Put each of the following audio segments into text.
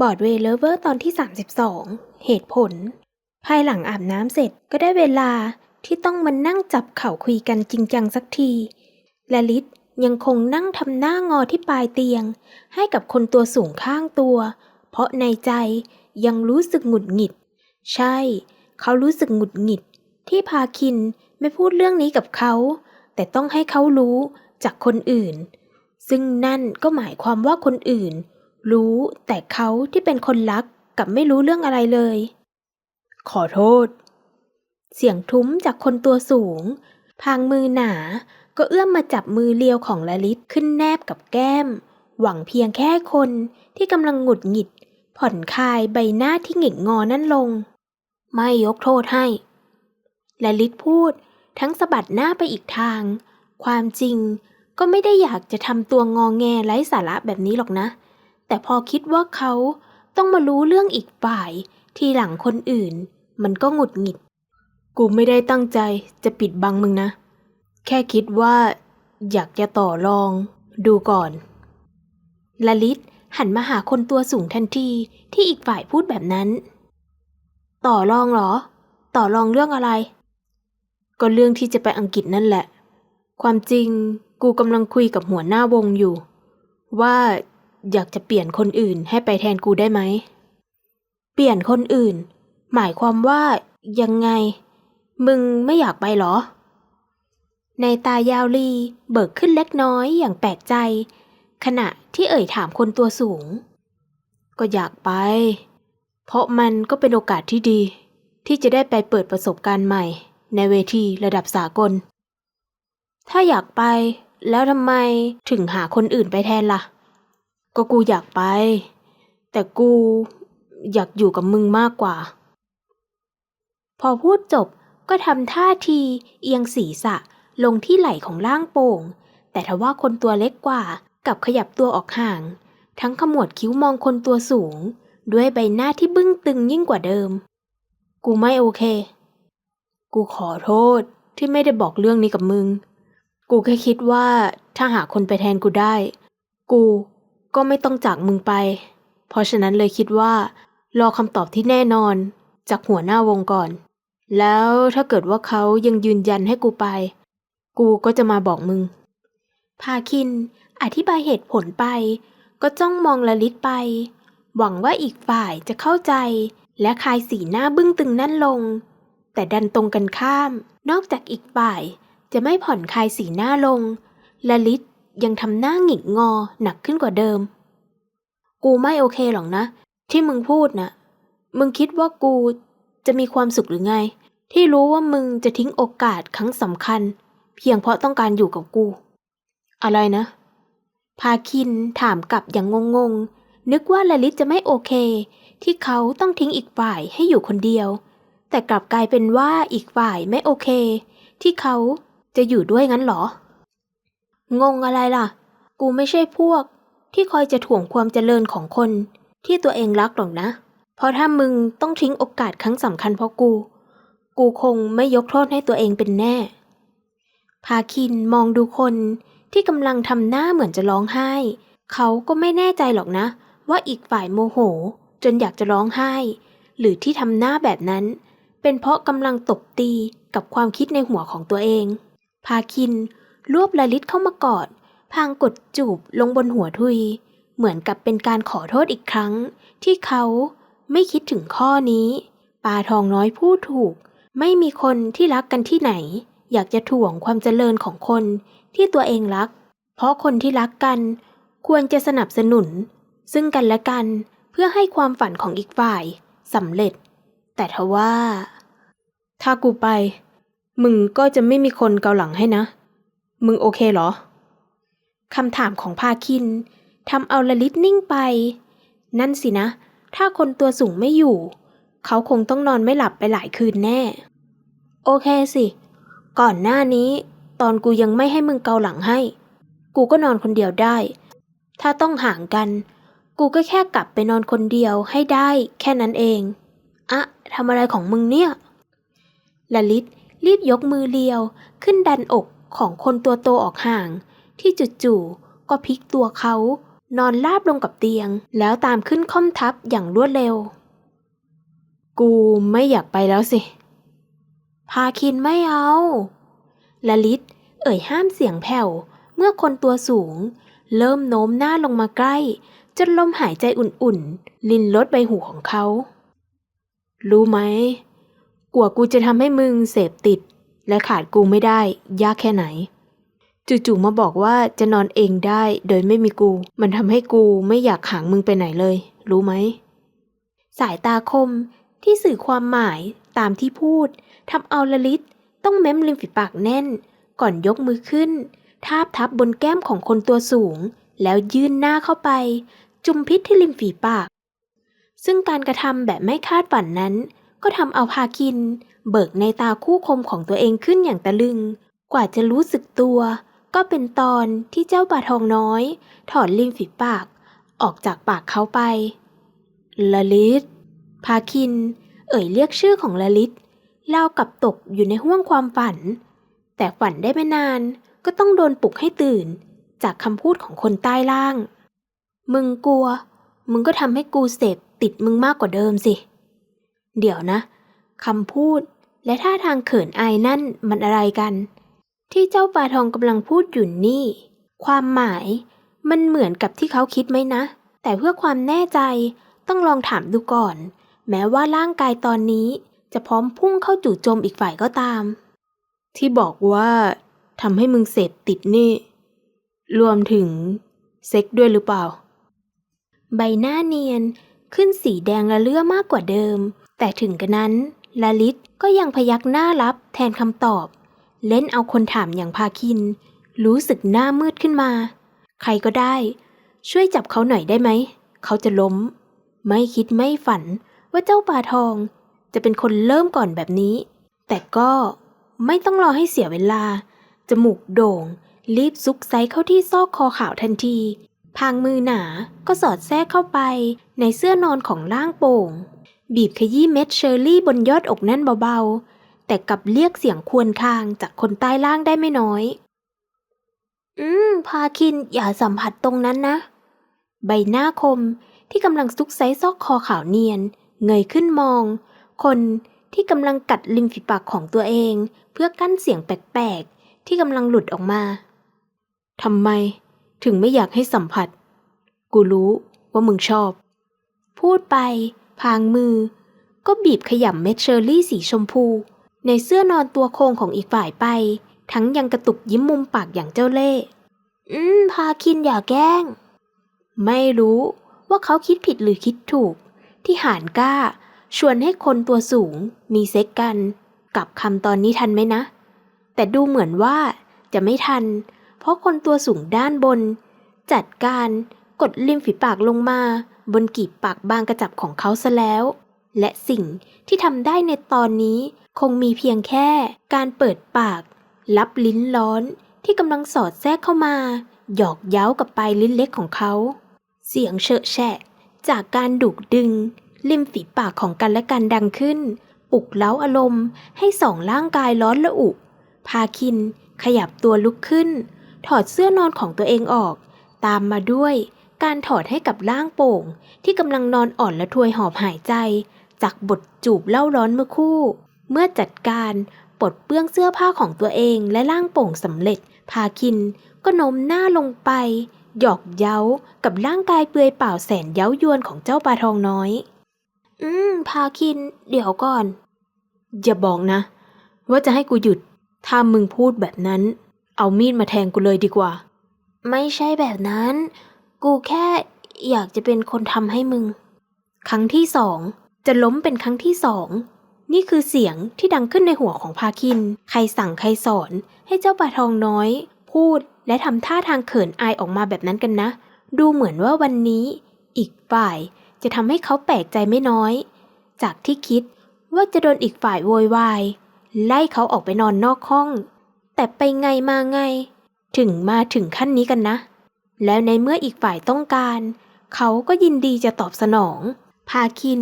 บอร์ดเวเลเวอร์ตอนที่ 32 เหตุผล ภายหลังอาบน้ำเสร็จก็ได้เวลาที่ต้องมานั่งจับเข่าคุยกันจริงจังสักที และลิศยังคงนั่งทำหน้างอที่ปลายเตียง ให้กับคนตัวสูงข้างตัว เพราะในใจยังรู้สึกหงุดหงิด ใช่ เขารู้สึกหงุดหงิด ที่พาคินไม่พูดเรื่องนี้กับเขา แต่ต้องให้เขารู้จากคนอื่น ซึ่งนั่นก็หมายความว่าคนอื่น รู้แต่เขาที่เป็นคนรักกับไม่รู้เรื่องอะไรเลย ขอโทษ เสียงทุ้มจากคนตัวสูง พางมือหนา ก็เอื้อมมาจับมือเลียวของละลิศขึ้นแนบกับแก้ม หวังเพียงแค่คนที่กำลังหงุดหงิด ผ่อนคลายใบหน้าที่หงิกงอนั่นลง ไม่ยกโทษให้ละลิศพูดทั้งสะบัดหน้าไปอีกทาง ความจริงก็ไม่ได้อยากจะทำตัวงอแงไร้สาระแบบนี้หรอกนะ แต่พอคิดว่าเขาต้องมารู้เรื่องอีกฝ่าย ทีหลังคนอื่น มันก็หงุดหงิด กูไม่ได้ตั้งใจจะปิดบังมึงนะ แค่คิดว่า อยากจะต่อรอง ดูก่อนลลิศหันมาหาคนตัวสูงทันทีที่อีกฝ่ายพูดแบบนั้น ต่อรองเหรอ ต่อรองเรื่องอะไร ก็เรื่องที่จะไปอังกฤษนั่นแหละ ความจริงกูกำลังคุยกับหัวหน้าวงอยู่ ว่า อยากจะเปลี่ยนคนอื่นให้ไปแทนกูได้ไหม เปลี่ยนคนอื่น หมายความว่ายังไง มึงไม่อยากไปเหรอ ในตายาวลีเบิกขึ้นเล็กน้อยอย่างแปลกใจ ขณะที่เอ่ยถามคนตัวสูง ก็อยากไป เพราะมันก็เป็นโอกาสที่ดี ที่จะได้ไปเปิดประสบการณ์ใหม่ ในเวทีระดับสากล ถ้าอยากไปแล้วทำไมถึงหาคนอื่นไปแทนล่ะ ก็กูอยากไป แต่กูอยากอยู่กับมึงมากกว่า พอพูดจบก็ทำท่าทีเอียงศีรษะลงที่ไหล่ของร่างโป่ง แต่ทว่าคนตัวเล็กกว่ากับขยับตัวออกห่าง ทั้งขมวดคิ้วมองคนตัวสูง ด้วยใบหน้าที่บึ้งตึงยิ่งกว่าเดิม กูไม่โอเค กูขอโทษที่ไม่ได้บอกเรื่องนี้กับมึง กูแค่คิดว่าถ้าหาคนไปแทนกูได้ กู ก็ไม่ต้องจากมึงไป เพราะฉะนั้นเลยคิดว่า รอคำตอบที่แน่นอน จากหัวหน้าวงก่อน แล้วถ้าเกิดว่าเขายังยืนยันให้กูไป กูก็จะมาบอกมึง พาคิน อธิบายเหตุผลไป ก็จ้องมองละลิศไป หวังว่าอีกฝ่ายจะเข้าใจ และคลายสีหน้าบึ้งตึงนั่นลง แต่ดันตรงกันข้าม นอกจากอีกฝ่ายจะไม่ผ่อนคลายสีหน้าลงละลิศ ยังทำหน้าหงิกงอหนักขึ้นกว่าเดิม กูไม่โอเคหรอกนะ ที่มึงพูดนะมึงคิดว่ากูจะมีความสุขหรือไง ที่รู้ว่ามึงจะทิ้งโอกาสครั้งสำคัญ เพียงเพราะต้องการอยู่กับกู อะไรนะ พาคินถามกลับอย่างงงๆ นึกว่าลลิตจะไม่โอเค ที่เขาต้องทิ้งอีกฝ่ายให้อยู่คนเดียว แต่กลับกลายเป็นว่าอีกฝ่ายไม่โอเค ที่เขาจะอยู่ด้วยงั้นเหรอ งงอะไรล่ะ กูไม่ใช่พวก ที่คอยจะถ่วงความเจริญของคน ที่ตัวเองรักหรอกนะ เพราะถ้ามึงต้องทิ้งโอกาสครั้งสำคัญเพราะกู กูคงไม่ยกโทษให้ตัวเองเป็นแน่ พาคินมองดูคนที่กำลังทำหน้าเหมือนจะร้องไห้ เขาก็ไม่แน่ใจหรอกนะ ว่าอีกฝ่ายโมโห จนอยากจะร้องไห้ หรือที่ทำหน้าแบบนั้น เป็นเพราะกำลังตบตีกับความคิดในหัวของตัวเอง พาคิน รวบละลิศเข้ามากอด พางกดจูบลงบนหัวทุย เหมือนกับเป็นการขอโทษอีกครั้ง ที่เขาไม่คิดถึงข้อนี้ ปาทองน้อยพูดถูก ไม่มีคนที่รักกันที่ไหน อยากจะถ่วงความเจริญของคนที่ตัวเองรัก เพราะคนที่รักกัน ควรจะสนับสนุน ซึ่งกันและกันเพื่อให้ความฝันของอีกฝ่ายสำเร็จ แต่ทว่า ถ้ากูไป มึงก็จะไม่มีคนเกาหลังให้นะ มึงโอเคเหรอ คำถามของพาคินทำเอาละลิศนิ่งไป นั่นสินะ ถ้าคนตัวสูงไม่อยู่ เขาคงต้องนอนไม่หลับไปหลายคืนแน่ โอเคสิ ก่อนหน้านี้ ตอนกูยังไม่ให้มึงเกาหลังให้ กูก็นอนคนเดียวได้ ถ้าต้องห่างกัน กูก็แค่กลับไปนอนคนเดียวให้ได้ แค่นั้นเองอะทำอะไรของมึงเนี่ยละลิศรีบยกมือเลียวขึ้นดันอก ของคนตัวโตออกห่าง ที่จู่ๆก็พลิกตัวเขา นอนราบลงกับเตียง แล้วตามขึ้นค่อมทับอย่างรวดเร็ว กูไม่อยากไปแล้วสิ พาคินไม่เอาละลิศเอ่ยห้ามเสียงแผ่ว เมื่อคนตัวสูง เริ่มโน้มหน้าลงมาใกล้ จนลมหายใจอุ่นๆ ลินลดใบหูของเขา รู้ไหมกว่ากูจะทำให้มึงเสพติด และขาดกูไม่ได้ ยากแค่ไหน จู่ๆมาบอกว่าจะนอนเองได้โดยไม่มีกู มันทำให้กูไม่อยากขังมึงไปไหนเลย รู้ไหม สายตาคมที่สื่อความหมายตามที่พูดทำเอาละลิศต้องเม้มริมฝีปากแน่น ก่อนยกมือขึ้น ทาบทับบนแก้มของคนตัวสูง แล้วยื่นหน้าเข้าไป จุมพิษที่ริมฝีปาก ซึ่งการกระทำแบบไม่คาดฝันนั้น ก็ทำเอาพาคิน เบิกในตาคู่คมของตัวเองขึ้นอย่างตะลึง กว่าจะรู้สึกตัว ก็เป็นตอนที่เจ้าปลาทองน้อย ถอนริมฝีปาก ออกจากปากเขาไปละลิศพาคิน เอ่ยเรียกชื่อของละลิศเล่ากับตกอยู่ในห้วงความฝัน แต่ฝันได้ไม่นานก็ต้องโดนปลุกให้ตื่น จากคำพูดของคนใต้ล่าง มึงกลัว มึงก็ทำให้กูเสพติดมึงมากกว่าเดิมสิ เดี๋ยวนะคำพูด และท่าทางเขินอายนั่นมันอะไรกัน ที่เจ้าปลาทองกำลังพูดอยู่นี่ ความหมายมันเหมือนกับที่เขาคิดไหมนะ แต่เพื่อความแน่ใจต้องลองถามดูก่อน แม้ว่าร่างกายตอนนี้จะพร้อมพุ่งเข้าจู่โจมอีกฝ่ายก็ตาม ที่บอกว่าทำให้มึงเสพติดนี่ รวมถึงเซ็กด้วยหรือเปล่า ใบหน้าเนียนขึ้นสีแดงระเลื่อมากกว่าเดิม แต่ถึงกระนั้นลาลิศ ก็ยังพยักหน้ารับแทนคำตอบ เล่นเอาคนถามอย่างพาคิน รู้สึกหน้ามืดขึ้นมา ใครก็ได้ ช่วยจับเขาหน่อยได้ไหม เขาจะล้ม ไม่คิดไม่ฝันว่าเจ้าปลาทอง จะเป็นคนเริ่มก่อนแบบนี้ แต่ก็ไม่ต้องรอให้เสียเวลา จมูกโด่ง รีบซุกไซเข้าที่ซอกคอขาวทันทีพางมือหนาก็สอดแทรกเข้าไปในเสื้อนอนของร่างโป่ง บีบขยี้เม็ดเชอร์รี่บนยอดอกแน่นเบาๆ แต่กลับเรียกเสียงควรคางจากคนใต้ล่างได้ไม่น้อย อืม พาคินอย่าสัมผัสตรงนั้นนะ ใบหน้าคมที่กำลังซุกไซซอกคอขาวเนียน เงยขึ้นมอง คนที่กำลังกัดริมฝีปากของตัวเอง เพื่อกั้นเสียงแปลกๆ ที่กำลังหลุดออกมาทำไมถึงไม่อยากให้สัมผัส กูรู้ว่ามึงชอบ พูดไป พางมือ ก็บีบขยำเม็ดเชอร์รี่สีชมพู ในเสื้อนอนตัวโครงของอีกฝ่ายไป ทั้งยังกระตุกยิ้มมุมปากอย่างเจ้าเล่ห์อืม พาคินอย่าแกล้ง ไม่รู้ว่าเขาคิดผิดหรือคิดถูก ที่หานกล้า ชวนให้คนตัวสูง มีเซ็กกัน กับคำตอนนี้ทันไหมนะ แต่ดูเหมือนว่าจะไม่ทัน เพราะคนตัวสูงด้านบน จัดการกดริมฝีปากลงมา บนกีบปากบางกระจับของเขาซะแล้ว และสิ่งที่ทำได้ในตอนนี้คงมีเพียงแค่การเปิดปาก รับลิ้นร้อนที่กำลังสอดแทรกเข้ามา หยอกเย้ากับปลายลิ้นเล็กของเขา เสียงเฉอะแฉะ จากการดุกดึง ริมฝีปากของกันและกันดังขึ้น ปลุกเล้าอารมณ์ให้สองร่างกายร้อนระอุ พาคินขยับตัวลุกขึ้น ถอดเสื้อนอนของตัวเองออก ตามมาด้วย การถอดให้กับร่างโป่ง ที่กำลังนอนอ่อนและทวยหอบหายใจ จากบทจูบเล่าร้อนเมื่อคู่ เมื่อจัดการปลดเปื้องเสื้อผ้าของตัวเองและร่างโป่งสำเร็จ พาคินก็โน้มหน้าลงไป หยอกเย้ากับร่างกายเปลือยเปล่าแสนเย้ายวนของเจ้าปลาทองน้อย อืม พาคิน เดี๋ยวก่อน อย่าบอกนะ ว่าจะให้กูหยุด ถ้ามึงพูดแบบนั้น เอามีดมาแทงกูเลยดีกว่า ไม่ใช่แบบนั้น กูแค่อยากจะเป็นคนทำให้มึง ครั้งที่สองจะล้มเป็นครั้งที่สองนี่คือเสียงที่ดังขึ้นในหัวของพาคิน ใครสั่งใครสอน ให้เจ้าปลาทองน้อย พูดและทำท่าทางเขินอายออกมาแบบนั้นกันนะ ดูเหมือนว่าวันนี้ อีกฝ่ายจะทำให้เขาแปลกใจไม่น้อย จากที่คิดว่าจะโดนอีกฝ่ายโวยวายไล่เขาออกไปนอนนอกห้อง แต่ไปไงมาไง ถึงมาถึงขั้นนี้กันนะ แล้วในเมื่ออีกฝ่ายต้องการ เขาก็ยินดีจะตอบสนอง พาคิน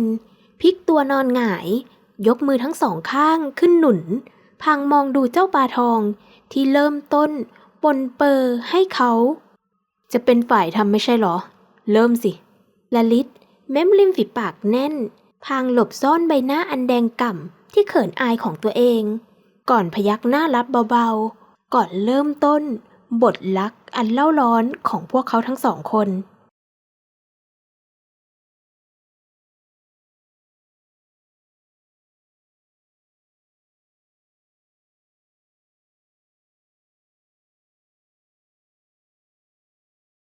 พลิกตัวนอนหงาย ยกมือทั้งสองข้างขึ้นหนุน พังมองดูเจ้าปลาทองที่เริ่มต้นปนเปอร์ให้เขา จะเป็นฝ่ายทำไม่ใช่หรอ เริ่มสิละลิศเม้มริมฝีปากแน่น พางหลบซ่อนใบหน้าอันแดงก่ำที่เขินอายของตัวเอง ก่อนพยักหน้ารับเบาๆ ก่อนเริ่มต้น บทลักอันเล่าร้อนของพวกเขาทั้งสองคน